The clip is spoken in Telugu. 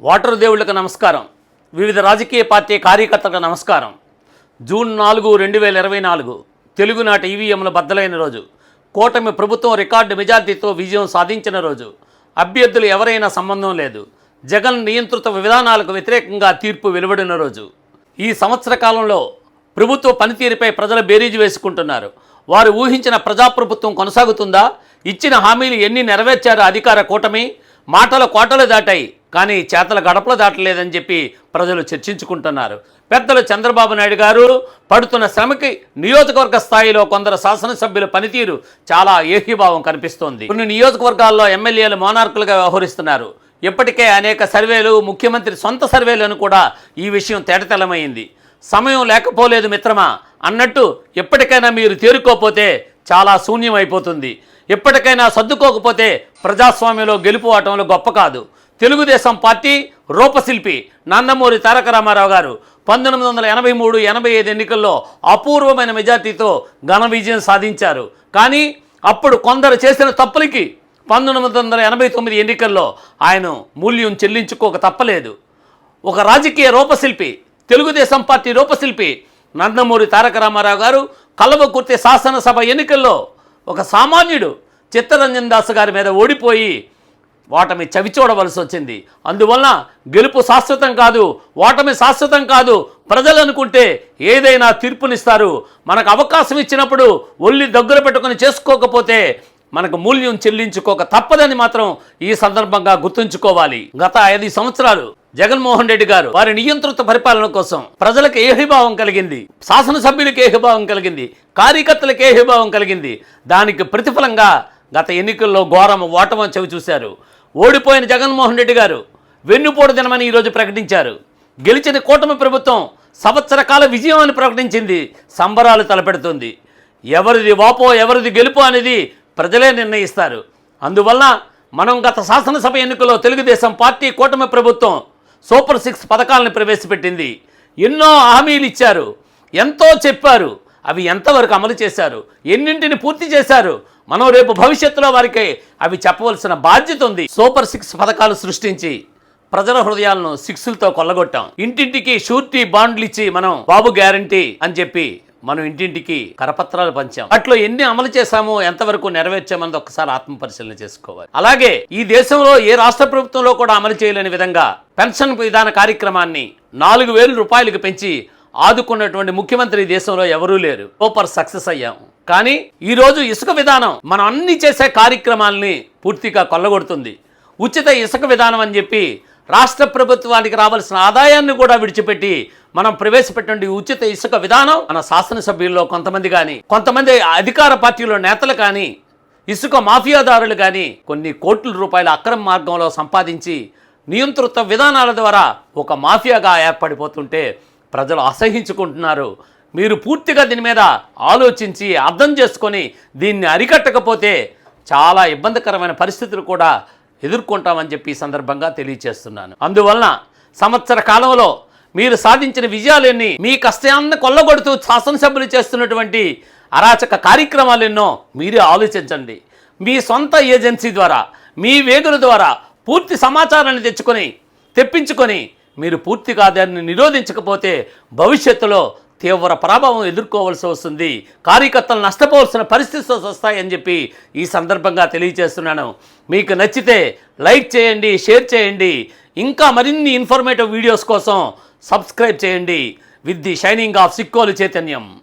వాటర్ దేవుళ్ళకు నమస్కారం. వివిధ రాజకీయ పార్టీ కార్యకర్తలకు నమస్కారం. జూన్ నాలుగు రెండు వేల ఇరవై నాలుగు తెలుగునాట ఈవీఎంల బద్దలైన రోజు. కూటమి ప్రభుత్వం రికార్డు మెజార్టీతో విజయం సాధించిన రోజు. అభ్యర్థులు ఎవరైనా సంబంధం లేదు. జగన్ నియంత్రిత విధానాలకు వ్యతిరేకంగా తీర్పు వెలువడిన రోజు. ఈ సంవత్సర కాలంలో ప్రభుత్వ పనితీరుపై ప్రజలు బేరీజు వేసుకుంటున్నారు. వారు ఊహించిన ప్రజాప్రభుత్వం కొనసాగుతుందా? ఇచ్చిన హామీలు ఎన్ని నెరవేర్చారు అధికార కూటమి? మాటల కోటలు దాటాయి. కానీ చేతల గడపలు దాటలేదని చెప్పి ప్రజలు చర్చించుకుంటున్నారు. పెద్దలు చంద్రబాబు నాయుడు గారు పడుతున్న శ్రమకి నియోజకవర్గ స్థాయిలో కొందరు శాసనసభ్యుల పనితీరు చాలా ఏకీభావం కనిపిస్తోంది. కొన్ని నియోజకవర్గాల్లో ఎమ్మెల్యేలు మోనార్కులుగా వ్యవహరిస్తున్నారు. ఇప్పటికే అనేక సర్వేలు ముఖ్యమంత్రి సొంత సర్వేలను కూడా ఈ విషయం తేటతెల్లమైంది. సమయం లేకపోలేదు మిత్రమా అన్నట్టు ఎప్పటికైనా మీరు తేరుకోపోతే చాలా శూన్యమైపోతుంది. ఎప్పటికైనా సర్దుకోకపోతే ప్రజాస్వామ్యంలో గెలుపు ఆటంలో గొప్ప కాదు. తెలుగుదేశం పార్టీ రూపశిల్పి నందమూరి తారక రామారావు గారు పంతొమ్మిది వందల ఎనభై మూడు ఎనభై ఐదు ఎన్నికల్లో అపూర్వమైన మెజార్టీతో ఘన విజయం సాధించారు. కానీ అప్పుడు కొందరు చేసిన తప్పులకి పంతొమ్మిది వందల ఎనభై తొమ్మిది ఎన్నికల్లో ఆయన మూల్యం చెల్లించుకోక తప్పలేదు. ఒక రాజకీయ రూపశిల్పి తెలుగుదేశం పార్టీ రూపశిల్పి నందమూరి తారక రామారావు గారు కలవకుర్తి శాసనసభ ఎన్నికల్లో ఒక సామాన్యుడు చిత్తరంజన్ దాస్ గారి మీద ఓడిపోయి ఓటమి చవి చూడవలసి వచ్చింది. అందువలన గెలుపు శాశ్వతం కాదు ఓటమి శాశ్వతం కాదు. ప్రజలు అనుకుంటే ఏదైనా తీర్పునిస్తారు. మనకు అవకాశం ఇచ్చినప్పుడు ఒళ్ళి దగ్గర పెట్టుకొని చేసుకోకపోతే మనకు మూల్యం చెల్లించుకోక తప్పదని మాత్రం ఈ సందర్భంగా గుర్తుంచుకోవాలి. గత ఐదు సంవత్సరాలు జగన్మోహన్ రెడ్డి గారు వారి నియంత్రిత పరిపాలన కోసం ప్రజలకు ఏహిభావం కలిగింది. శాసనసభ్యులకు ఏహిభావం కలిగింది. కార్యకర్తలకు ఏహిభావం కలిగింది. దానికి ప్రతిఫలంగా గత ఎన్నికల్లో ఘోరం ఓటమని చవి చూశారు. ఓడిపోయిన జగన్మోహన్ రెడ్డి గారు వెన్నుపోటు దినమని ఈరోజు ప్రకటించారు. గెలిచిన కూటమి ప్రభుత్వం సంవత్సర కాల విజయం అని ప్రకటించింది. సంబరాలు తలపెడుతుంది. ఎవరిది వాపో ఎవరిది గెలుపు అనేది ప్రజలే నిర్ణయిస్తారు. అందువల్ల మనం గత శాసనసభ ఎన్నికల్లో తెలుగుదేశం పార్టీ కూటమి ప్రభుత్వం సూపర్ సిక్స్ పథకాలను ప్రవేశపెట్టింది. ఎన్నో హామీలు ఇచ్చారు. ఎంతో చెప్పారు. అవి ఎంతవరకు అమలు చేశారు? ఎన్నింటిని పూర్తి చేశారు? మనం రేపు భవిష్యత్తులో వారికి అవి చెప్పవలసిన బాధ్యత ఉంది. సూపర్ సిక్స్ పథకాలు సృష్టించి ప్రజల హృదయాలను సిక్స్లతో కొల్లగొట్టాం. ఇంటింటికి షూరిటీ బాండ్లు ఇచ్చి మనం బాబు గ్యారంటీ అని చెప్పి మనం ఇంటింటికి కరపత్రాలు పంచాం. అట్లో ఎన్ని అమలు చేశామో ఎంతవరకు నెరవేర్చామన్నది ఒకసారి ఆత్మ పరిశీలన చేసుకోవాలి. అలాగే ఈ దేశంలో ఏ రాష్ట్ర ప్రభుత్వంలో కూడా అమలు చేయలేని విధంగా పెన్షన్ విధాన కార్యక్రమాన్ని నాలుగు వేల రూపాయలకు పెంచి ఆదుకున్నటువంటి ముఖ్యమంత్రి ఈ దేశంలో ఎవరూ లేరు. సూపర్ సక్సెస్ అయ్యాం. కానీ ఈరోజు ఇసుక విధానం మనం అన్ని చేసే కార్యక్రమాల్ని పూర్తిగా కొల్లగొడుతుంది. ఉచిత ఇసుక విధానం అని చెప్పి రాష్ట్ర ప్రభుత్వానికి రావాల్సిన ఆదాయాన్ని కూడా విడిచిపెట్టి మనం ప్రవేశపెట్టండి ఉచిత ఇసుక విధానం మన శాసనసభ్యుల్లో కొంతమంది కానీ కొంతమంది అధికార పార్టీలో నేతలు కానీ ఇసుక మాఫియాదారులు కానీ కొన్ని కోట్ల రూపాయల అక్రమ మార్గంలో సంపాదించి నియంత్రిత విధానాల ద్వారా ఒక మాఫియాగా ఏర్పడిపోతుంటే ప్రజలు అసహించుకుంటున్నారు. మీరు పూర్తిగా దీని మీద ఆలోచించి అర్థం చేసుకొని దీన్ని అరికట్టకపోతే చాలా ఇబ్బందికరమైన పరిస్థితులు కూడా ఎదుర్కొంటామని చెప్పి ఈ సందర్భంగా తెలియచేస్తున్నాను. అందువలన సంవత్సర కాలంలో మీరు సాధించిన విజయాలన్నీ మీ కష్టాన్ని కొల్లగొడుతూ శాసనసభ్యులు చేస్తున్నటువంటి అరాచక కార్యక్రమాలు ఎన్నో మీరే ఆలోచించండి. మీ సొంత ఏజెన్సీ ద్వారా మీ వేగుల ద్వారా పూర్తి సమాచారాన్ని తెచ్చుకొని తెప్పించుకొని మీరు పూర్తిగా దాన్ని నిరోధించకపోతే భవిష్యత్తులో తీవ్ర ప్రభావం ఎదుర్కోవాల్సి వస్తుంది. కార్యకర్తలు నష్టపోవాల్సిన పరిస్థితులు వస్తాయని చెప్పి ఈ సందర్భంగా తెలియజేస్తున్నాను. మీకు నచ్చితే లైక్ చేయండి షేర్ చేయండి. ఇంకా మరిన్ని ఇన్ఫర్మేటివ్ వీడియోస్ కోసం సబ్స్క్రైబ్ చేయండి. With the shining of Sikkolu Chaitanyam.